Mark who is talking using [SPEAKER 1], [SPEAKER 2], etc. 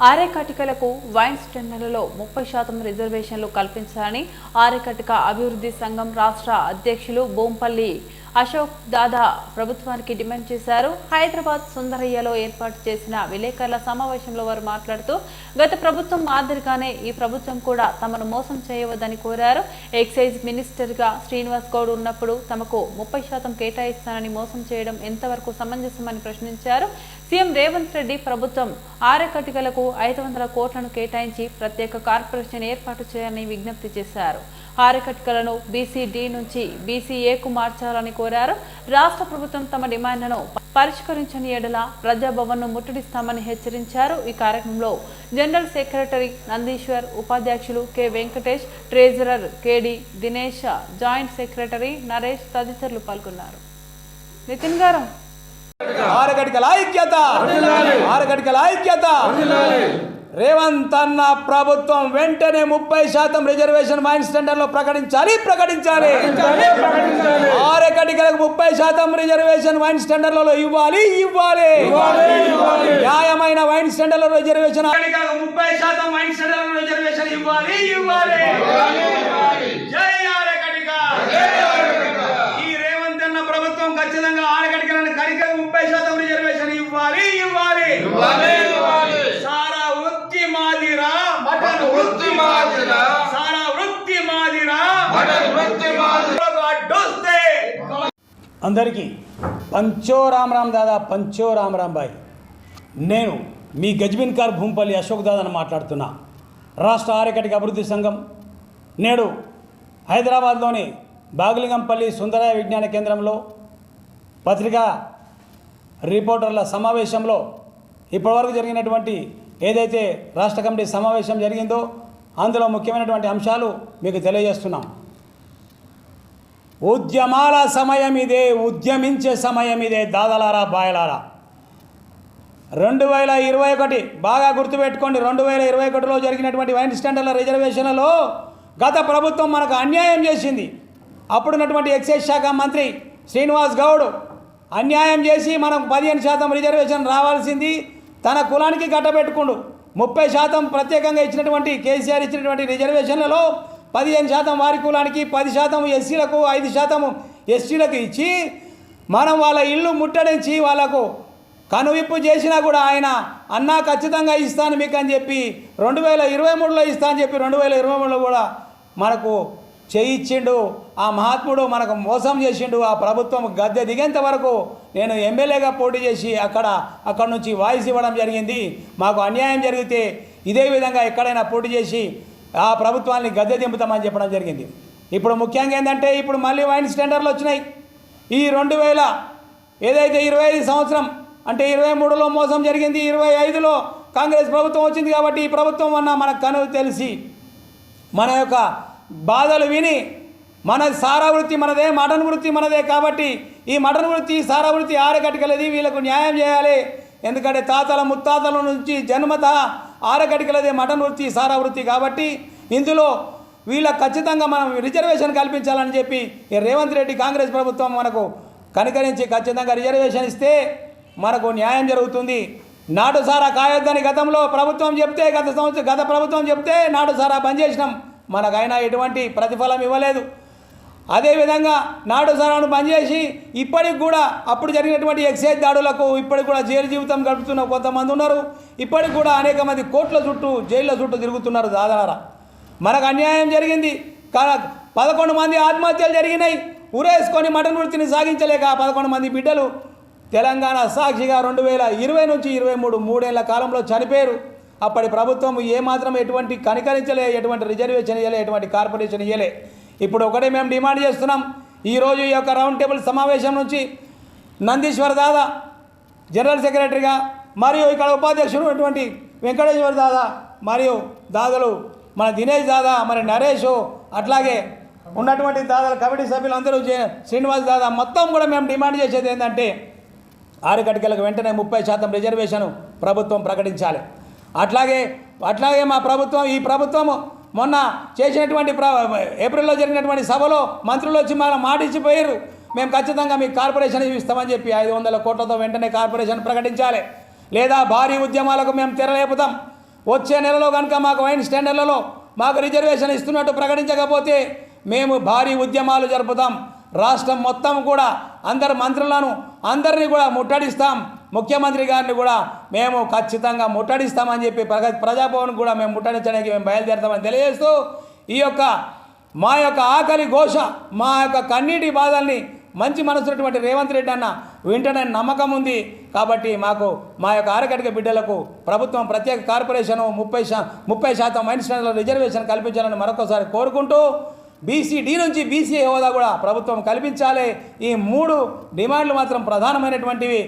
[SPEAKER 1] ఆరేకటికలకు wines టెండర్లలో ముప్పై శాతం రిజర్వేషన్లు కల్పించాలని ఆరేకటిక అభివృద్ధి సంఘం రాష్ట్ర అధ్యక్షులు బోంపల్లి అశోక్ దాదా ప్రభుత్వానికి డిమాండ్ చేశారు. హైదరాబాద్ సుందరయ్యలో ఏర్పాటు చేసిన విలేకరుల సమావేశంలో వారు మాట్లాడుతూ గత ప్రభుత్వం మాదిరిగానే ఈ ప్రభుత్వం కూడా తమను మోసం చేయవద్దని కోరారు. ఎక్సైజ్ మినిస్టర్గా శ్రీనివాస్ గౌడ్ ఉన్నప్పుడు తమకు ముప్పై శాతం కేటాయిస్తానని మోసం చేయడం ఎంతవరకు సమంజసమని ప్రశ్నించారు. సీఎం రేవంత్ రెడ్డి ప్రభుత్వం ఆరకటికలకు ఐదు వందల కోట్లను కేటాయించి ప్రత్యేక కార్పొరేషన్ ఏర్పాటు చేయాలని విజ్ఞప్తి చేశారు. ఆరకట్కలను బీసీ డి నుంచి బీసీఏకు మార్చాలని కోరారు. రాష్ట్ర ప్రభుత్వం తమ డిమాండ్లను పరిష్కరించని ఎడల ప్రజాభవన్ను ముట్టడిస్తామని హెచ్చరించారు. ఈ కార్యక్రమంలో జనరల్ సెక్రటరీ నందీశ్వర్ ఉపాధ్యక్షులు K Venkatesh treasurer KD Dinesh joint secretary Naresh తదితరులు పాల్గొన్నారు. నితిన్ గారు.
[SPEAKER 2] ఆరగడికల ఐక్యత! ఆరగడికల ఐక్యత! రేవంత్ అన్న ప్రభుత్వం వెంటనే ముప్పై శాతం రిజర్వేషన్ మైన్స్ టెండర్లో ప్రకటించాలి ప్రకటించాలి. ఆరగడికలకు ముప్పై శాతం రిజర్వేషన్ వైన్స్ టెండర్లలో ఇవ్వాలి ఇవ్వాలి. న్యాయమైన వైన్స్ టెండర్ల రిజర్వేషన్ ముప్పై శాతం వైన్స్ టెండర్ల రిజర్వేషన్ ఇవ్వాలి ఇవ్వాలి. ఈ రేవంత్ అన్న ప్రభుత్వం ఖచ్చితంగా ఆరగడికలను కడికలకు ముప్పై శాతం రిజర్వేషన్ ఇవ్వాలి. ఇవ్వాలి సారా వృత్తి మాదిరా మటన్ వృత్తి
[SPEAKER 3] మాదిరా.
[SPEAKER 2] సారా వృత్తి మాదిరా
[SPEAKER 3] మటన్ వృత్తి మాదిరా.
[SPEAKER 2] అడ్డొస్తే అందరికీ పంచో రామ్ రామ్ దాదా పంచో రామ్ రామ్ బాయ్. నేను మీ గజ్బిన్కార్ భూంపల్లి అశోక్ దాదాని మాట్లాడుతున్నా. రాష్ట్ర ఆర్యకటిక అభివృద్ధి సంఘం. నేడు హైదరాబాద్లోని బాగులింగంపల్లి సుందరయ విజ్ఞాన కేంద్రంలో పత్రికా రిపోర్టర్ల సమావేశంలో ఇప్పటివరకు జరిగినటువంటి ఏదైతే రాష్ట్ర కమిటీ సమావేశం జరిగిందో అందులో ముఖ్యమైనటువంటి అంశాలు మీకు తెలియజేస్తున్నాం. ఉద్యమాల సమయం ఇదే ఉద్యమించే సమయం ఇదే దాదలారా బాయలారా. రెండు వేల ఇరవై ఒకటి బాగా గుర్తుపెట్టుకోండి రెండు వేల ఇరవై ఒకటిలో జరిగినటువంటి వైన్ స్టాండర్ల రిజర్వేషన్లలో గత ప్రభుత్వం మనకు అన్యాయం చేసింది. అప్పుడున్నటువంటి ఎక్సైజ్ శాఖ మంత్రి శ్రీనివాస్ గౌడ్ అన్యాయం చేసి మనం పదిహేను శాతం రిజర్వేషన్ రావాల్సింది తన కులానికి గట్టబెట్టుకుండు ముప్పై శాతం ప్రత్యేకంగా ఇచ్చినటువంటి కేసీఆర్ ఇచ్చినటువంటి రిజర్వేషన్లలో పదిహేను శాతం వారి కులానికి పది శాతం ఎస్సీలకు ఐదు శాతం ఎస్టీలకు ఇచ్చి మనం వాళ్ళ ఇల్లు ముట్టడించి వాళ్ళకు కనువిప్పు చేసినా కూడా ఆయన అన్నా ఖచ్చితంగా ఇస్తాను మీకు అని చెప్పి రెండు వేల ఇరవై మూడులో ఇస్తా అని చెప్పి రెండు వేల ఇరవై మూడులో కూడా మనకు చేయిచ్చిండు. ఆ మహాత్ముడు మనకు మోసం చేసిండు. ఆ ప్రభుత్వం గద్దె దిగేంత వరకు నేను ఎమ్మెల్యేగా పోటీ చేసి అక్కడ అక్కడ నుంచి వాయిస్ ఇవ్వడం జరిగింది. మాకు అన్యాయం జరిగితే ఇదే విధంగా ఎక్కడైనా పోటీ చేసి ఆ ప్రభుత్వాన్ని గద్దె దింపుతామని చెప్పడం జరిగింది. ఇప్పుడు ముఖ్యంగా ఏంటంటే ఇప్పుడు మళ్ళీ వైన్ స్టాండర్లు వచ్చినాయి. ఈ రెండు వేల ఏదైతే ఇరవై ఐదు సంవత్సరం అంటే ఇరవై మూడులో మోసం జరిగింది ఇరవై ఐదులో కాంగ్రెస్ ప్రభుత్వం వచ్చింది కాబట్టి ఈ ప్రభుత్వం అన్న మనకు కను తెలిసి మన యొక్క బాధలు విని మన సారావృత్తి మనదే మటన్ వృత్తి మనదే కాబట్టి ఈ మటన్ వృత్తి సారావృత్తి ఆరగటికలది ఆరకటికలది వీళ్ళకు న్యాయం చేయాలి. ఎందుకంటే తాతల ముత్తాతల నుంచి జన్మత ఆరకటికలదే మటన్ వృత్తి సారావృత్తి కాబట్టి ఇందులో వీళ్ళకు ఖచ్చితంగా మనం రిజర్వేషన్ కల్పించాలని చెప్పి ఈ రేవంత్ రెడ్డి కాంగ్రెస్ ప్రభుత్వం మనకు కనికరించి ఖచ్చితంగా రిజర్వేషన్ ఇస్తే మనకు న్యాయం జరుగుతుంది. నాటుసారా కాయొద్దని గతంలో ప్రభుత్వం చెప్తే గత సంవత్సరం గత ప్రభుత్వం చెప్తే నాటు సారా బంద్ చేసినాం. మనకైనా ఎటువంటి ప్రతిఫలం ఇవ్వలేదు. అదేవిధంగా నాడు సరాను పనిచేసి ఇప్పటికి కూడా అప్పుడు జరిగినటువంటి ఎక్సైజ్ దాడులకు ఇప్పటికి కూడా జైలు జీవితం గడుపుతున్న కొంతమంది ఉన్నారు. ఇప్పటికి కూడా అనేక మంది కోట్ల చుట్టూ జైళ్ళ చుట్టూ తిరుగుతున్నారు దాదారా. మనకు అన్యాయం జరిగింది. కా పదకొండు మంది ఆత్మహత్యలు జరిగినాయి. ఉరేసుకొని మటన్ వృత్తిని సాగించలేక పదకొండు మంది బిడ్డలు తెలంగాణ సాక్షిగా రెండు వేల ఇరవై నుంచి ఇరవై మూడు మూడేళ్ళ కాలంలో చనిపోయారు. అప్పటి ప్రభుత్వం ఏమాత్రం ఎటువంటి కనికరించలే ఎటువంటి రిజర్వేషన్ ఇవ్వలే ఎటువంటి కార్పొరేషన్ ఇవ్వలే ఇప్పుడు ఒకటే మేము డిమాండ్ చేస్తున్నాం. ఈరోజు ఈ యొక్క రౌండ్ టేబుల్ సమావేశం నుంచి నందీశ్వర్ దాదా జనరల్ సెక్రటరీగా మరియు ఇక్కడ ఉపాధ్యక్షుడు అటువంటి వెంకటేశ్వర దాదా మరియు దాదాలు మన దినేష్ దాదా మరి నరేష్ అట్లాగే ఉన్నటువంటి దాదాలు కమిటీ సభ్యులందరూ శ్రీనివాస్ దాదా మొత్తం కూడా మేము డిమాండ్ చేసేది ఏంటంటే ఆరుకటికలకు వెంటనే ముప్పై శాతం రిజర్వేషన్ ప్రభుత్వం ప్రకటించాలి. అట్లాగే అట్లాగే మా ప్రభుత్వం ఈ ప్రభుత్వం మొన్న చేసినటువంటి ప్ర ఏప్రిల్లో జరిగినటువంటి సభలో మంత్రులు వచ్చి మన మాట ఇచ్చిపోయారు మేము ఖచ్చితంగా మీకు కార్పొరేషన్ ఇస్తామని చెప్పి ఐదు వందల కోట్లతో వెంటనే కార్పొరేషన్ ప్రకటించాలి. లేదా భారీ ఉద్యమాలకు మేము తెరలేపుతాం. వచ్చే నెలలో కనుక మాకు వైన్ స్టాండర్లలో మాకు రిజర్వేషన్ ఇస్తున్నట్టు ప్రకటించకపోతే మేము భారీ ఉద్యమాలు జరుపుతాం. రాష్ట్రం మొత్తం కూడా అందరు మంత్రులను అందరినీ కూడా ముట్టడిస్తాం. ముఖ్యమంత్రి గారిని కూడా మేము ఖచ్చితంగా ముట్టడిస్తామని చెప్పి ప్రగ ప్రజాభవన్ కూడా మేము ముట్టడించడానికి మేము బయలుదేరుతామని తెలియజేస్తూ ఈ యొక్క మా యొక్క ఆకలి ఘోష మా యొక్క కన్నీటి బాధల్ని మంచి మనసున్నటువంటి రేవంత్ రెడ్డి అన్న వింటనే నమ్మకం ఉంది. కాబట్టి మాకు మా యొక్క ఆరకటిక బిడ్డలకు ప్రభుత్వం ప్రత్యేక కార్పొరేషను ముప్పై శా ముప్పై శాతం మైనస్ రిజర్వేషన్ కల్పించాలని మరొకసారి కోరుకుంటూ బీసీడీ నుంచి బీసీ హోదా కూడా ప్రభుత్వం కల్పించాలి. ఈ మూడు డిమాండ్లు మాత్రం ప్రధానమైనటువంటివి.